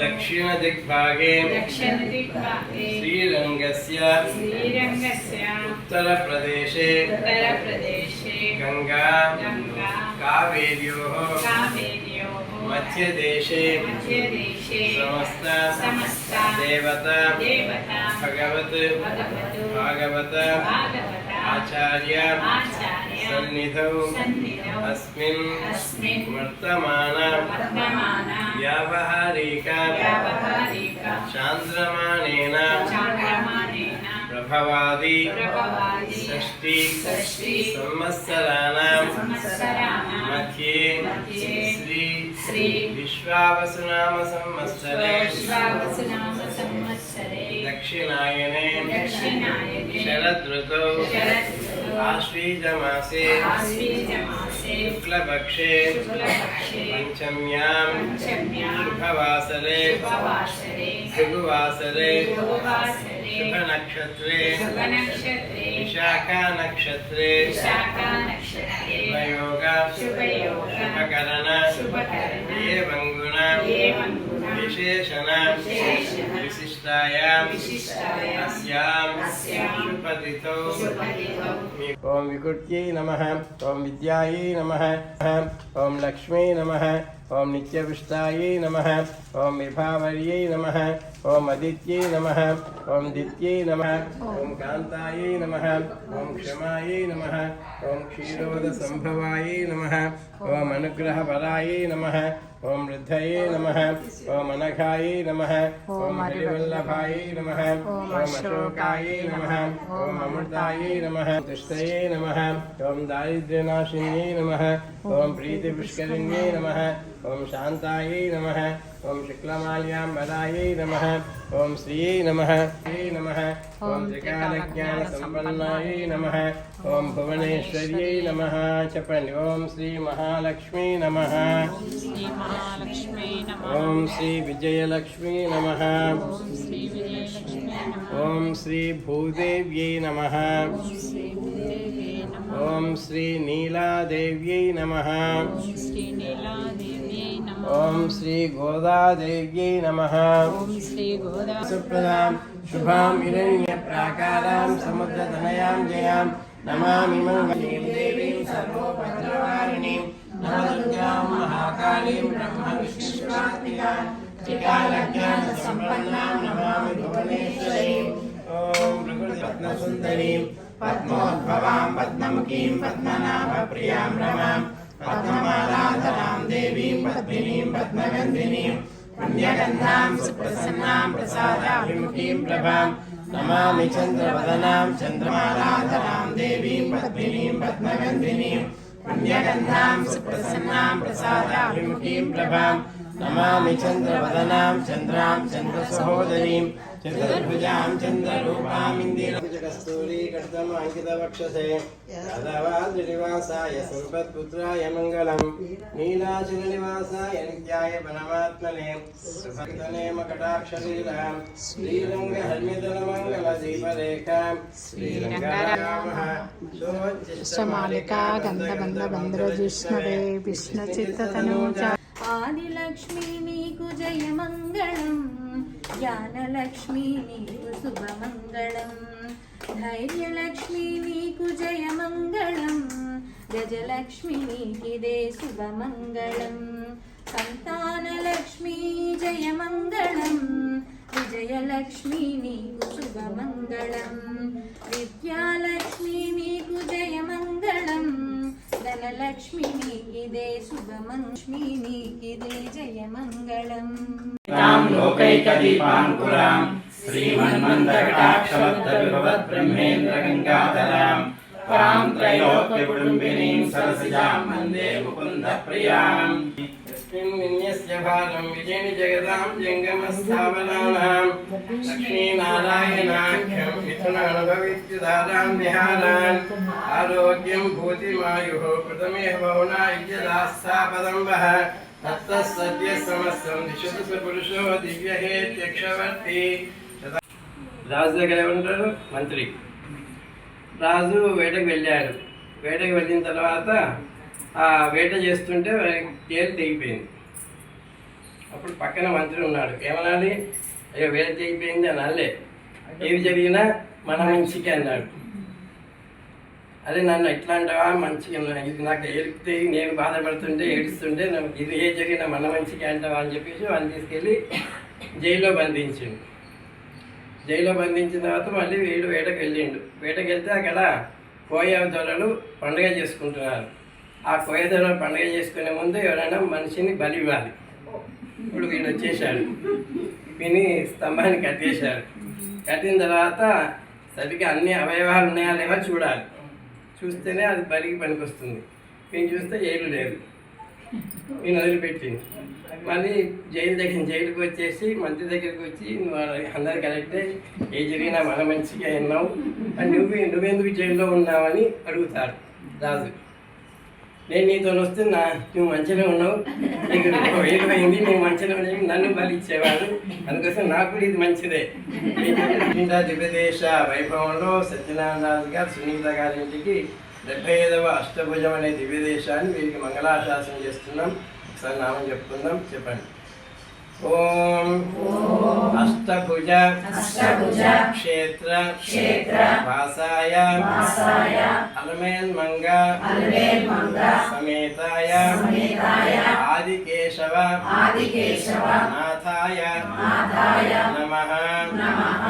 दक्षिणदिग्भागे श्रीरङ्गस्य श्रीरङ्गस्य उत्तरप्रदेशे उत्तरप्रदेशे गङ्गा गङ्गा कावेर्योः कावेर्योः मध्यदेशे मध्यदेशे समस्त समस्त देवता देवता भगवत् भगवतो भागवत भागवत आचार्य आचार्य సన్నిధౌ అస్మిన్ వర్తమాన వ్యావహారిక చాంద్రమాణేన ప్రభవాది షష్ఠి సంవత్సరాణం మధ్యే శ్రీ శ్రీ విశ్వావసునామ సంవత్సరే దక్షిణాయనే శరదృతౌ संवत्सराणां मध्ये मध्ये श्री श्री विश्वावसुनाम संवत्सरे विश्वावसुनाम संवत्सरे दक्षिणायने दक्षिणायने शरदृतौ शरदृतौ आश्वीजमासे आश्वीजमासे शुक्लपक्षे शुक्लपक्षे पञ्चम्यां पञ्चम्यां शुभवासरे शुभवासरे भृगुवासरे शुभवासरे शुभनक्षत्रे शुभनक्षत्रे विशाखानक्षत्रे विशाखानक्षत्रे शुभयोग शुभयोग शुभकरण शुभकरण एवं गुण एवं गुण विशेषणं विशिष्टायां अस्यां सुपतितौ ॐ विकुट्यै नमः ॐ विद्यायै नमः ॐ लक्ष्मी नमः ఓం లక్ష్మీ నమ ఓం నమ ఓం విభావర్యై నమ ఓం అదిత్యై నమ ఓం దిత్యై నమ ఓం కాంతాయై నమ ఓం క్షమాయై నమ ఓం క్షీరోద సంభవాయై నమ ఓం అనుగ్రహపరాయై నమ ఓం వృద్ధయే నమ ఓం అనఘాయై నమ ఓం హరివల్లభాయై నమ ఓం అశోకాయై నమ ఓం అమృతాయై నమ దుష్టయే నమ ఓం దారిద్ర్యనాశిన్యై నమ ఓం ప్రీతిపుష్కరిణ్యై నమ ఓం శాంతాయై నమ ఓం శుక్లమాల్యాంబరాయై నమ ఓం శ్రీయై నమ శ్రీ నమ ఓం త్రికాలజ్ఞానసంపన్నాయై నమ ఓం భువనేశ్వర్యై నమ చెప్పండి ఓం శ్రీ మహాలక్ష్మీ నమ శ్రీ మహాలక్ష్మీ నమ ఓం శ్రీ విజయలక్ష్మీ నమ శ్రీ విజయలక్ష్మీ నమ ఓం శ్రీ గోదాదేవ్యై నమ ఓం శ్రీ గోదా సుప్రదాం శుభాం హిరణ్య ప్రాకారాం సముద్రతనయాం జయాం నమామి మంగళీం దేవీం సర్వోపద్రవారిణీం నవదుర్గాం మహాకాళీం బ్రహ్మ విష్ణుష్వాత్మికాం త్రికాలజ్ఞాన సంపన్నాం నమామి భువనేశ్వరీం ఓం ప్రకృతి పద్మసుందరీం పద్మోద్భవాం పద్మముఖీం పద్మనాభ ప్రియాం రమాం పద్మమాలాధరాం దేవీం పద్మినీం పద్మగంధినీం పుణ్యగంధాం సుప్రసన్నాం ప్రసాదాభిముఖీం ప్రభాం నమామి చంద్రవదనాం చంద్రమారాధరాం దేవీం పద్మినీం పద్మగంధినీం పుణ్యగంధాం సుప్రసన్నాం ప్రసాదాభిముఖీం ప్రభాం నమామి చంద్రవదనాం చంద్రాం చంద్రసహోదరీం చతుర్భుజాం చంద్రరూపాం ఇందిరకస్తూరీకృతం అంకితవక్షసే యాదవాద్రినివాసాయ సంపత్పుత్రాయ మంగళం నీలాచల నివాసాయ నిత్యాయ పరమాత్మనే సుభక్తనే మకటాక్షరీలాం మంగళ దీపరేఖాం శ్రీరంగరామః మాలికా గంధబంధ బంధ్రజిష్ణవే విష్ణు చిత్తతనూజ ఆదిలక్ష్మి నీకు జయమంగళం జ్ఞానలక్ష్మి నీకు శుభమంగళం ధైర్యలక్ష్మి నీకు జయమంగళం గజలక్ష్మి నీకిదే శుభమంగళం సంతానలక్ష్మి జయమంగళం విజయలక్ష్మి నీకు శుభమంగళం విద్యాలక్ష్మి లక్ష్మి నీకిదే శుభమం లక్ష్మి నీకిదే జయమంగళం తాం లోకైక దీపాం కులాం శ్రీమన్మందకటాక్షవత్తవిభవత్ బ్రహ్మేంద్ర గంగాధరాం తాం త్రైలోక్య కుటుంబినీం సరసిజాం వందే ముకుంద ప్రియాం यस्मिन् विन्यस्य भागं विजयनि जगदां जङ्गमस्थापनानां लक्ष्मीनारायणाख्यं मिथुनानुभवित्युदारां विहारान् आरोग्यं भूतिमायुः कृतमेव बहुना इत्यदास्थापदम्बः तत्तः सद्यः समस्तं दिशतु स पुरुषो दिव्यहेत्यक्षवर्ति రాజు దగ్గర ఏమంటారు మంత్రి రాజు వేటకు వెళ్ళాడు వేటకు వెళ్ళిన తర్వాత ఆ వేట చేస్తుంటే వారికి తేలు తెగిపోయింది. అప్పుడు పక్కన మంత్రి ఉన్నాడు. ఏమనాలి? అయ్యో వేట తెగిపోయింది అని అనలే. ఏది జరిగినా మన మంచికి అన్నాడు. అదే నన్ను ఎట్లా అంటావా మంచిగా ఉన్నా- ఇది నాకు ఏడిపితే నేను బాధపడుతుంటే ఏడుస్తుంటే ఇది ఏ జరిగినా మన మంచికి అంటావా? అని చెప్పేసి వాళ్ళు తీసుకెళ్ళి జైల్లో బంధించిండు. జైల్లో బంధించిన తర్వాత మళ్ళీ వీడు వేటకు వెళ్ళిండు. వేటకు వెళ్తే అక్కడ కోయ దొరలు పండుగ చేసుకుంటున్నారు. ఆ కోయదల పండుగ చేసుకునే ముందు ఎవరైనా మనిషిని బలి ఇవ్వాలి. ఇప్పుడు వీడు వచ్చేసాడు. విని స్తంభాన్ని కట్టేశాడు. కట్టిన తర్వాత సరిగ్గా అన్ని అవయవాలు ఉన్నాయా లేవా చూడాలి. చూస్తేనే అది బలికి పనికొస్తుంది. నేను చూస్తే జైలు లేదు. నేను వదిలిపెట్టింది. మళ్ళీ జైలు దగ్గర జైలుకి వచ్చేసి మంత్రి దగ్గరికి వచ్చి నువ్వు అందరు కరెక్టే ఏ జరిగినా మన మంచిగా విన్నావు నువ్వు నువ్వెందుకు జైల్లో ఉన్నావని అడుగుతారు రాజు. నేను నీతో వస్తున్నా నువ్వు మంచిగా ఉన్నావు. నీకు ఏమైంది? నువ్వు మంచిగా ఉన్నావు. నన్ను బలి ఇచ్చేవాడు అందుకోసం నాకు కూడా ఇది మంచిదే. దివ్యదేశ వైభవంలో సత్యనారాయణ రాజు గారు సునీత గారి ఇంటికి డెబ్బై ఐదవ అష్టభుజం అనే దివ్యదేశాన్ని వీరికి మంగళాశాసనం చేస్తున్నాం. ఒకసారి నామం చెప్పుకుందాం. చెప్పండి. ओम। अष्टभुज। अष्टभुज। क्षेत्र। क्षेत्र। अलमेन्मंग समेताय। समेताय। आदिकेशव। नाथाय नाथाय नमः। नमः।